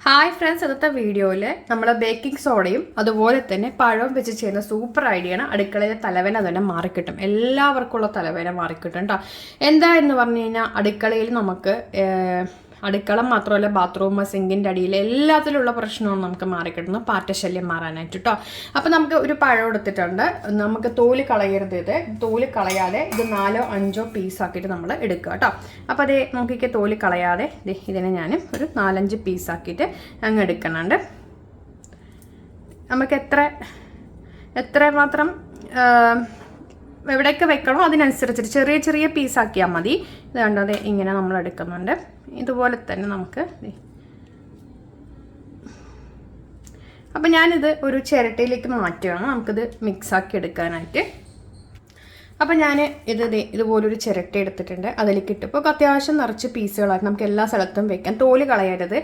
Hi friends ഇന്നത്തെ വീഡിയോയിൽ നമ്മൾ ബേക്കിംഗ് സോഡയും അതുപോലെ തന്നെ പഴവും വെച്ച് ചെയ്യുന്ന സൂപ്പർ ഐഡിയാണ് അടുക്കളയിലെ തലവേന തന്നെ മാറിക്കിട്ടും. എല്ലാവർക്കും ഉള്ള തലവേന മാറിക്കിട്ടും കേട്ടോ എന്താ എന്ന് പറഞ്ഞു കഴിഞ്ഞാൽ അടുക്കളയിൽ നമുക്ക് അടുക്കള മാത്രമല്ല ബാത്റൂം സിങ്കിന്റെ അടിയിൽ എല്ലാത്തിലുള്ള പ്രശ്നവും നമുക്ക് മാറിക്കിട്ടുന്നു പാറ്റശല്യം മാറാനായിട്ട് കേട്ടോ അപ്പോൾ നമുക്ക് ഒരു പഴം എടുത്തിട്ടുണ്ട്. നമുക്ക് തോൽ കളയരുത് ഇത്. തോൽ കളയാതെ ഇത് നാലോ അഞ്ചോ പീസാക്കിയിട്ട് നമ്മൾ എടുക്കുക കേട്ടോ അപ്പോൾ അതേ നോക്കിക്ക് തോൽ കളയാതെ ഇതിനെ ഞാൻ ഒരു നാലഞ്ച് പീസാക്കിയിട്ട് അങ്ങ് എടുക്കുന്നുണ്ട്. നമുക്ക് എത്ര എത്ര മാത്രം എവിടെയൊക്കെ വെക്കണോ അതിനനുസരിച്ചിട്ട് ചെറിയ ചെറിയ പീസാക്കിയാൽ മതി. ഇത് കണ്ടോ അതെ ഇങ്ങനെ നമ്മൾ എടുക്കുന്നുണ്ട്. ഇതുപോലെ തന്നെ നമുക്ക്. അപ്പം ഞാനിത് ഒരു ചിരട്ടയിലേക്ക് മാറ്റുകയാണ്. നമുക്കിത് മിക്സാക്കി എടുക്കാനായിട്ട്. അപ്പം ഞാൻ ഇത് ഇതുപോലൊരു ചിരട്ട എടുത്തിട്ടുണ്ട്. അതിലേക്ക് ഇട്ട്. അത്യാവശ്യം നിറച്ച് പീസുകളായിട്ട് നമുക്ക് എല്ലാ സ്ഥലത്തും വെക്കാം. തോൽ കളയരുത്.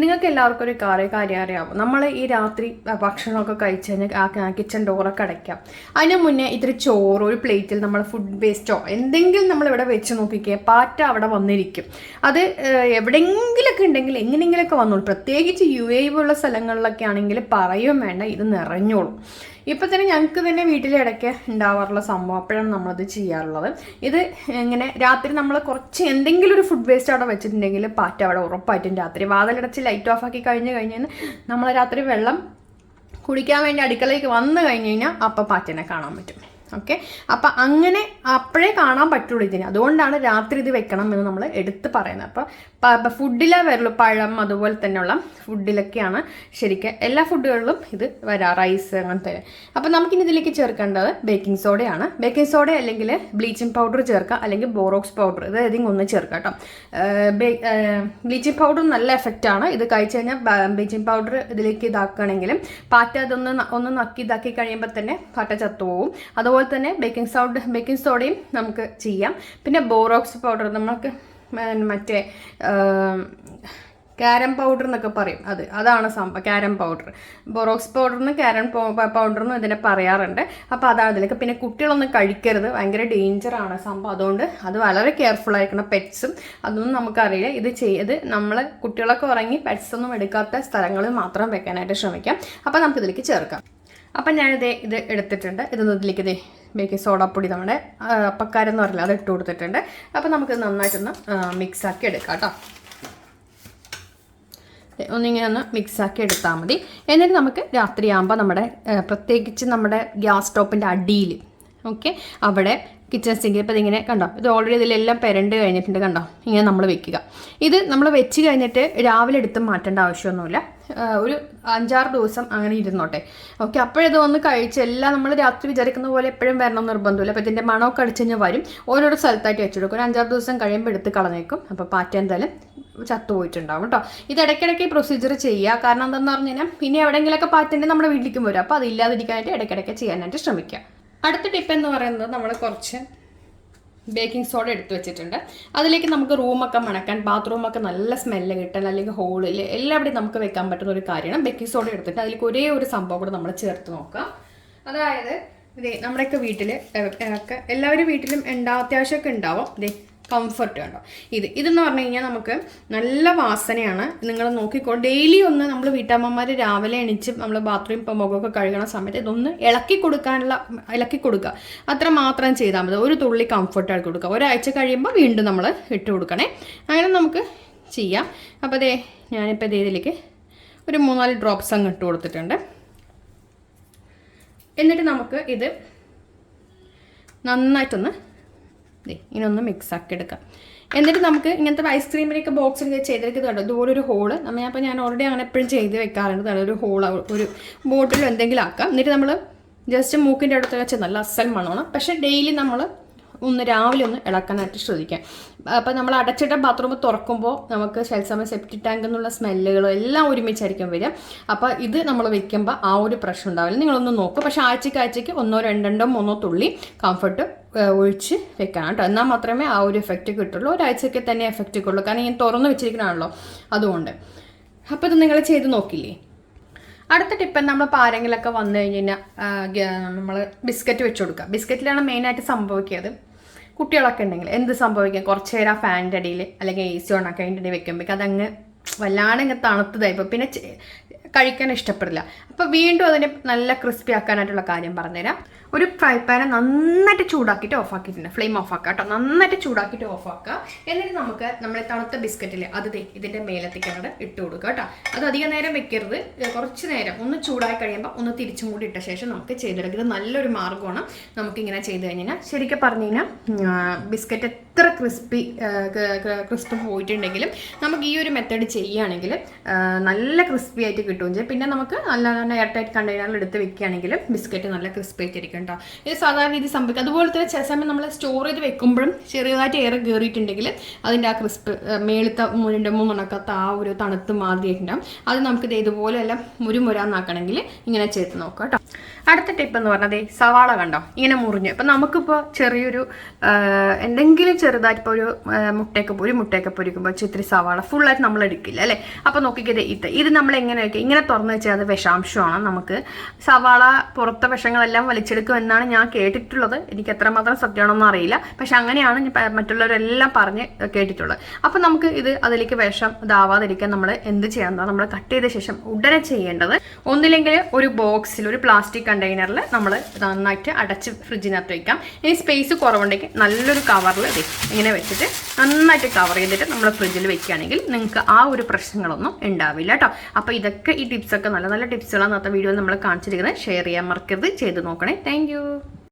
നിങ്ങൾക്ക് എല്ലാവർക്കും ഒരു കാര്യം കാര്യം അറിയാവും? നമ്മൾ ഈ രാത്രി ഭക്ഷണമൊക്കെ കഴിച്ച് കഴിഞ്ഞാൽ ആ കിച്ചൺ ഡോറൊക്കെ അടയ്ക്കാം. അതിന് മുന്നേ ഇത്തിരി ചോറ് ഒരു പ്ലേറ്റിൽ നമ്മൾ ഫുഡ് വേസ്റ്റോ എന്തെങ്കിലും നമ്മൾ ഇവിടെ വെച്ച് നോക്കിക്കുക പാറ്റ അവിടെ വന്നിരിക്കും. അത് എവിടെയെങ്കിലൊക്കെ ഉണ്ടെങ്കിൽ എങ്ങനെയെങ്കിലൊക്കെ വന്നോളൂ. പ്രത്യേകിച്ച് യു എ പോലുള്ള സ്ഥലങ്ങളിലൊക്കെ ആണെങ്കിൽ പറയും വേണ്ട ഇത് നിറഞ്ഞോളും. ഇപ്പൊ തന്നെ ഞങ്ങൾക്ക് തന്നെ വീട്ടിലിടയ്ക്ക് ഉണ്ടാവാറുള്ള സംഭവം അപ്പോഴാണ് നമ്മളത് ചെയ്യാറുള്ളത്. ഇത് ഇങ്ങനെ രാത്രി നമ്മൾ കുറച്ച് എന്തെങ്കിലും ഒരു ഫുഡ് വേസ്റ്റ് അവിടെ വെച്ചിട്ടുണ്ടെങ്കിൽ പാറ്റ അവിടെ ഉറപ്പായിട്ടും രാത്രി വാതിലടച്ച് ലൈറ്റ് ഓഫ് ആക്കി കഴിഞ്ഞ് കഴിഞ്ഞാൽ നമ്മൾ രാത്രി വെള്ളം കുടിക്കാൻ വേണ്ടി അടുക്കളയ്ക്ക് വന്നു കഴിഞ്ഞ് കഴിഞ്ഞാൽ അപ്പം പാറ്റനെ കാണാൻ പറ്റും. ഓക്കെ അപ്പം അങ്ങനെ അപ്പോഴേ കാണാൻ പറ്റുള്ളൂ ഇതിന്. അതുകൊണ്ടാണ് രാത്രി ഇത് വെക്കണം എന്ന് നമ്മൾ എടുത്ത് പറയുന്നത്. അപ്പോൾ ഫുഡിലേ വരുള്ളൂ. പഴം അതുപോലെ തന്നെയുള്ള ഫുഡിലൊക്കെയാണ് ശരിക്കും എല്ലാ ഫുഡുകളിലും ഇത് വരാം. റൈസ് അങ്ങനത്തെ. അപ്പം നമുക്കിനി ഇതിലേക്ക് ചേർക്കേണ്ടത് ബേക്കിംഗ് സോഡയാണ്. ബേക്കിംഗ് സോഡ അല്ലെങ്കിൽ ബ്ലീച്ചിങ് പൗഡർ ചേർക്കുക. അല്ലെങ്കിൽ ബോറോക്സ് പൗഡർ. ഇത് ഏതെങ്കിലും ഒന്ന് ചേർക്കാം കേട്ടോ. ബ്ലീച്ചിങ് പൗഡർ നല്ല എഫക്റ്റാണ്. ഇത് കഴിച്ചു കഴിഞ്ഞാൽ ബ്ലീച്ചിങ് പൗഡർ ഇതിലേക്ക് ഇതാക്കുകയാണെങ്കിലും പാറ്റ അതൊന്ന് ഒന്ന് നക്കി ഇതാക്കി കഴിയുമ്പോൾ തന്നെ പാറ്റ ചത്തുപോകും അതുപോലെ തന്നെ ബേക്കിംഗ് സോഡ ബേക്കിംഗ് സോഡയും നമുക്ക് ചെയ്യാം. പിന്നെ ബോറോക്സ് പൗഡർ നമുക്ക് മറ്റേ ക്യാരം പൗഡർ എന്നൊക്കെ പറയും. അത് അതാണ് സംഭവം ക്യാരം പൗഡർ ബൊറോക്സ് പൗഡറിന് കാരം എന്നും ഇതിനെ പറയാറുണ്ട്. അപ്പോൾ അതാണ് ഇതിലേക്ക്. പിന്നെ കുട്ടികളൊന്നും കഴിക്കരുത്. ഭയങ്കര ഡേഞ്ചറാണ് സംഭവം. അതുകൊണ്ട് അത് വളരെ കെയർഫുൾ ആയിരിക്കണം. പെറ്റ്സും അതൊന്നും നമുക്കറിയില്ല. ഇത് ചെയ്ത് നമ്മൾ കുട്ടികളൊക്കെ ഉറങ്ങി പെറ്റ്സ് ഒന്നും എടുക്കാത്ത സ്ഥലങ്ങളിൽ മാത്രം വെക്കാനായിട്ട് ശ്രമിക്കാം. അപ്പോൾ നമുക്കിതിലേക്ക് ചേർക്കാം. അപ്പം ഞാനിത് ഇത് എടുത്തിട്ടുണ്ട്. ഇത് ഇതിലേക്ക് ഇതേ ബേക്കിംഗ് സോഡാപ്പൊടി നമ്മുടെ അപ്പക്കാരെന്ന് പറയില്ല അത് ഇട്ട് കൊടുത്തിട്ടുണ്ട്. അപ്പം നമുക്ക് നന്നായിട്ടൊന്ന് മിക്സ് ആക്കി എടുക്കാം കേട്ടോ. ഒന്നിങ്ങനെ ഒന്ന് മിക്സാക്കി എടുത്താൽ മതി. എന്നിട്ട് നമുക്ക് രാത്രിയാകുമ്പോൾ നമ്മുടെ പ്രത്യേകിച്ച് നമ്മുടെ ഗ്യാസ് സ്റ്റോപ്പിന്റെ അടിയിൽ ഓക്കെ അവിടെ കിച്ചൺ സിങ്കിൽ ഇപ്പോൾ ഇതിങ്ങനെ കണ്ടോ? ഇത് ഓൾറെഡി ഇതിലെല്ലാം പെരണ്ട് കഴിഞ്ഞിട്ടുണ്ട് കണ്ടോ? ഇങ്ങനെ നമ്മൾ വെക്കുക. ഇത് നമ്മൾ വെച്ച് കഴിഞ്ഞിട്ട് രാവിലെ എടുത്ത് മാറ്റേണ്ട ആവശ്യമൊന്നുമില്ല. ഒരു അഞ്ചാറ് ദിവസം അങ്ങനെ ഇരുന്നോട്ടെ. ഓക്കെ അപ്പോഴത് ഒന്ന് കഴിച്ച് എല്ലാം നമ്മൾ രാത്രി വിചാരിക്കുന്ന പോലെ എപ്പോഴും വരണം നിർബന്ധമില്ല. അപ്പോൾ ഇതിന്റെ മണമൊക്കെ അടിച്ച് കഴിഞ്ഞാൽ വരും. ഓരോരോ സ്ഥലത്തായിട്ട് വെച്ചെടുക്കും ഒരു അഞ്ചാറ് ദിവസം കഴിയുമ്പോൾ എടുത്ത് കളഞ്ഞേക്കും. അപ്പോൾ പാറ്റ എന്തായാലും ചത്തുപോയിട്ടുണ്ടാവും കേട്ടോ. ഇത് ഇടയ്ക്കിടയ്ക്ക് പ്രൊസീജിയർ ചെയ്യുക. കാരണം എന്താണെന്ന് പറഞ്ഞു കഴിഞ്ഞാൽ പിന്നെ എവിടെയെങ്കിലുമൊക്കെ പാറ്റന്റെ നമ്മുടെ വീട്ടിലേക്കും വരും. അപ്പോൾ അതില്ലാതിരിക്കാനായിട്ട് ഇടയ്ക്കിടയ്ക്ക് ചെയ്യാനായിട്ട് ശ്രമിക്കുക. അടുത്ത ടിപ്പ് എന്ന് പറയുന്നത് നമ്മൾ കുറച്ച് ബേക്കിംഗ് സോഡ എടുത്തു വെച്ചിട്ടുണ്ട്. അതിലേക്ക് നമുക്ക് റൂമൊക്കെ മണക്കാൻ ബാത്റൂമൊക്കെ നല്ല സ്മെല്ല് കിട്ടാൻ അല്ലെങ്കിൽ ഹോളിൽ എല്ലാവിടെയും നമുക്ക് വെക്കാൻ പറ്റുന്ന ഒരു കാര്യമാണ് ബേക്കിംഗ് സോഡ എടുത്തിട്ട്. അതിലേക്ക് ഒരേ ഒരു സംഭവം കൂടെ നമ്മൾ ചേർത്ത് നോക്കാം. അതായത് ഇതേ നമ്മുടെയൊക്കെ വീട്ടിൽ എല്ലാവരും വീട്ടിലും ഉണ്ടാ അത്യാവശ്യമൊക്കെ ഉണ്ടാവും. ഇതേ കംഫർട്ട് കണ്ടോ ഇത് ഇതെന്ന് പറഞ്ഞു കഴിഞ്ഞാൽ നമുക്ക് നല്ല വാസനയാണ്. നിങ്ങൾ നോക്കിക്കോ ഡെയിലി ഒന്ന് നമ്മൾ വീട്ടമ്മമാർ രാവിലെ എണീച്ച് നമ്മൾ ബാത്റൂം ഇപ്പം മുഖമൊക്കെ കഴുകണ സമയത്ത് ഇതൊന്ന് ഇളക്കി കൊടുക്കാനുള്ള ഇളക്കി കൊടുക്കുക. അത്ര മാത്രം ചെയ്താൽ മതി. ഒരു തുള്ളി കംഫർട്ടായിട്ട് കൊടുക്കുക. ഒരാഴ്ച കഴിയുമ്പോൾ വീണ്ടും നമ്മൾ ഇട്ട് കൊടുക്കണേ. അങ്ങനെ നമുക്ക് ചെയ്യാം. അപ്പോൾ അതേ ഞാനിപ്പോൾ ഇതിലേക്ക് ഒരു മൂന്നാൽ ഡ്രോപ്സ് അങ്ങ് ഇട്ട് കൊടുത്തിട്ടുണ്ട്. എന്നിട്ട് നമുക്ക് ഇത് നന്നായിട്ടൊന്ന് ഇങ്ങനെ മിക്സ് ആക്കി എടുക്കാം. എന്നിട്ട് നമുക്ക് ഇങ്ങനത്തെ ഐസ്ക്രീമിനൊക്കെ ബോക്സിൽ ചെയ്തെടുക്കുന്നത് കേട്ടോ. ഇതുപോലെ ഒരു ഹോൾ നമ്മൾ അപ്പോൾ ഞാൻ ഓൾറെഡി അങ്ങനെ എപ്പോഴും ചെയ്ത് വെക്കാറുണ്ട് ഒരു ഹോൾ ഒരു ബോട്ടിലോ എന്തെങ്കിലും ആക്കാം. എന്നിട്ട് നമ്മൾ ജസ്റ്റ് മൂക്കിന്റെ അടുത്ത് വെച്ച് നല്ല അസൽ മണമാണ്. പക്ഷേ ഡെയിലി നമ്മൾ ഒന്ന് രാവിലെ ഒന്ന് ഇളക്കാനായിട്ട് ശ്രദ്ധിക്കാം. അപ്പോൾ നമ്മൾ അടച്ചിട്ട ബാത്റൂം തുറക്കുമ്പോൾ നമുക്ക് ചില സെപ്റ്റി ടാങ്ക് എന്നുള്ള സ്മെല്ലുകളും എല്ലാം ഒരുമിച്ചായിരിക്കും വരിക. അപ്പോൾ ഇത് നമ്മൾ വെക്കുമ്പോൾ ആ ഒരു പ്രശ്നം ഉണ്ടാവില്ല. നിങ്ങളൊന്ന് നോക്കും. പക്ഷേ ആഴ്ചയ്ക്ക് ആഴ്ചയ്ക്ക് ഒന്നോ രണ്ടോ മൂന്നോ തുള്ളി കംഫർട്ട് ഒഴിച്ച് വെക്കണം കേട്ടോ എന്നാൽ മാത്രമേ ആ ഒരു എഫക്റ്റ് കിട്ടുള്ളൂ. ഒരാഴ്ചയ്ക്ക് തന്നെ എഫക്റ്റ് കിട്ടുള്ളൂ. കാരണം ഞാൻ തുറന്ന് വെച്ചിരിക്കണമാണല്ലോ അതുകൊണ്ട്. അപ്പോൾ ഇത് നിങ്ങൾ ചെയ്ത് നോക്കില്ലേ? അടുത്ത ടിപ്പ് നമ്മൾ ഇപ്പോൾ ആരെങ്കിലുമൊക്കെ വന്നു കഴിഞ്ഞ് കഴിഞ്ഞാൽ നമ്മൾ ബിസ്ക്കറ്റ് വെച്ച് കൊടുക്കുക. ബിസ്ക്കറ്റിലാണ് മെയിനായിട്ട് സംഭവിക്കുന്നത് കുട്ടികളൊക്കെ ഉണ്ടെങ്കിൽ എന്ത് സംഭവിക്കാം? കുറച്ച് നേരം ആ ഫാനിന്റെ അടിയിൽ അല്ലെങ്കിൽ എ സി ഓണാക്കി അതിന്റെ ഇടയിൽ വെക്കുമ്പോഴേക്കും അതങ്ങ് വല്ലാണ്ട് ഇങ്ങനെ തണുത്തതായി ഇപ്പോൾ പിന്നെ കഴിക്കാൻ ഇഷ്ടപ്പെടില്ല. അപ്പോൾ വീണ്ടും അതിനെ നല്ല ക്രിസ്പി ആക്കാനായിട്ടുള്ള കാര്യം പറഞ്ഞുതരാം. ഒരു ഫ്രൈ പാന് നന്നായിട്ട് ചൂടാക്കിയിട്ട് ഓഫ് ആക്കിയിട്ടുണ്ട്. ഫ്ലെയിം ഓഫ് കേട്ടോ നന്നായിട്ട് ചൂടാക്കിയിട്ട് ഓഫ് ആക്കുക. എന്നിട്ട് നമുക്ക് നമ്മളെ തണുത്ത ബിസ്ക്കറ്റിൽ അത് ഇതിന്റെ മേലത്തേക്ക് അങ്ങോട്ട് ഇട്ട് കൊടുക്കുക കേട്ടോ അത് അധികം നേരം വെക്കരുത്. കുറച്ച് നേരം ഒന്ന് ചൂടായി കഴിയുമ്പോൾ ഒന്ന് തിരിച്ചും കൂടി ഇട്ട ശേഷം നമുക്ക് ചെയ്തെടുക്കുക ഇത് നല്ലൊരു മാർഗമാണ് നമുക്കിങ്ങനെ ചെയ്ത് കഴിഞ്ഞാൽ. ശരിക്കും പറഞ്ഞു കഴിഞ്ഞാൽ ബിസ്ക്കറ്റ് എത്ര ക്രിസ്പി ക്രിസ്പി പോയിട്ടുണ്ടെങ്കിലും നമുക്ക് ഈ ഒരു മെത്തേഡ് ചെയ്യുകയാണെങ്കിൽ നല്ല ക്രിസ്പി ആയിട്ട് കിട്ടുകയും ചെയ്യും. പിന്നെ നമുക്ക് നല്ല നല്ല എയർ ടൈറ്റ് കണ്ടെയ്നറിൽ എടുത്ത് വെക്കുകയാണെങ്കിൽ ബിസ്ക്കറ്റ് നല്ല ക്രിസ്പി ആയിട്ട് ഇരിക്കും കേട്ടോ ഇത് സാധാരണ രീതി സംഭവിക്കും. അതുപോലെ തന്നെ ചില സമയം നമ്മൾ സ്റ്റോർ ചെയ്ത് വെക്കുമ്പോഴും ചെറിയതായിട്ട് എയർ കയറിയിട്ടുണ്ടെങ്കിൽ അതിന്റെ ആ ക്രിസ്പ് മേളത്തെ മുരണ്ട മുണക്കാത്ത ആ ഒരു തണുത്ത് മാറിയിട്ടുണ്ടാവും അത് നമുക്ക് ദേ ഇതുപോലെ എല്ലാം മുരുമുരാന്നാക്കണമെങ്കിൽ ഇങ്ങനെ ചേർത്ത് നോക്കാം അടുത്ത ടിപ്പ് എന്ന് പറഞ്ഞാൽ ദേ സവാള കണ്ടോ? ഇങ്ങനെ മുറിഞ്ഞു. ഇപ്പം നമുക്കിപ്പോൾ ചെറിയൊരു എന്തെങ്കിലും ചെറുതായിട്ട് ഇപ്പോൾ ഒരു മുട്ടയൊക്കെ ഒരു മുട്ടയൊക്കെ പൊരിക്കുമ്പോൾ ചിത്രി സവാള ഫുള്ളായിട്ട് നമ്മൾ എടുക്കില്ല അല്ലേ? അപ്പോൾ നോക്കിക്കത് ഇത്. ഇത് നമ്മൾ എങ്ങനെ വയ്ക്കുക ഇങ്ങനെ തുറന്ന് വെച്ചാൽ അത് വിഷാംശമാണ് നമുക്ക്. സവാള പുറത്തെ വിഷങ്ങളെല്ലാം വലിച്ചെടുക്കും എന്നാണ് ഞാൻ കേട്ടിട്ടുള്ളത്. എനിക്ക് എത്രമാത്രം സത്യമാണെന്ന് അറിയില്ല. പക്ഷെ അങ്ങനെയാണ് മറ്റുള്ളവരെല്ലാം പറഞ്ഞ് കേട്ടിട്ടുള്ളത്. അപ്പോൾ നമുക്ക് ഇത് അതിലേക്ക് വിഷം ഇതാവാതിരിക്കാൻ നമ്മൾ എന്ത് ചെയ്യാൻ നമ്മൾ കട്ട് ചെയ്ത ശേഷം ഉടനെ ചെയ്യേണ്ടത് ഒന്നില്ലെങ്കിൽ ഒരു ബോക്സിൽ ഒരു പ്ലാസ്റ്റിക് കണ്ടെയ്നറിൽ നമ്മൾ നന്നായിട്ട് അടച്ച് ഫ്രിഡ്ജിനകത്ത് വയ്ക്കാം ഇനി സ്പേസ് കുറവുണ്ടെങ്കിൽ നല്ലൊരു കവറിൽ ഇങ്ങനെ വെച്ചിട്ട് നന്നായിട്ട് കവർ ചെയ്തിട്ട് നമ്മൾ ഫ്രിഡ്ജിൽ വെക്കുകയാണെങ്കിൽ നിങ്ങൾക്ക് ആ ഒരു പ്രശ്നങ്ങളൊന്നും ഉണ്ടാവില്ല കേട്ടോ അപ്പോൾ ഇതൊക്കെ ഈ ടിപ്സൊക്കെ നല്ല നല്ല ടിപ്സുകളാണ് അന്നത്തെ വീഡിയോയിൽ നമ്മൾ കാണിച്ചിരിക്കുന്നത്. ഷെയർ ചെയ്യാൻ മറക്കരുത്. ചെയ്ത് നോക്കണേ. താങ്ക്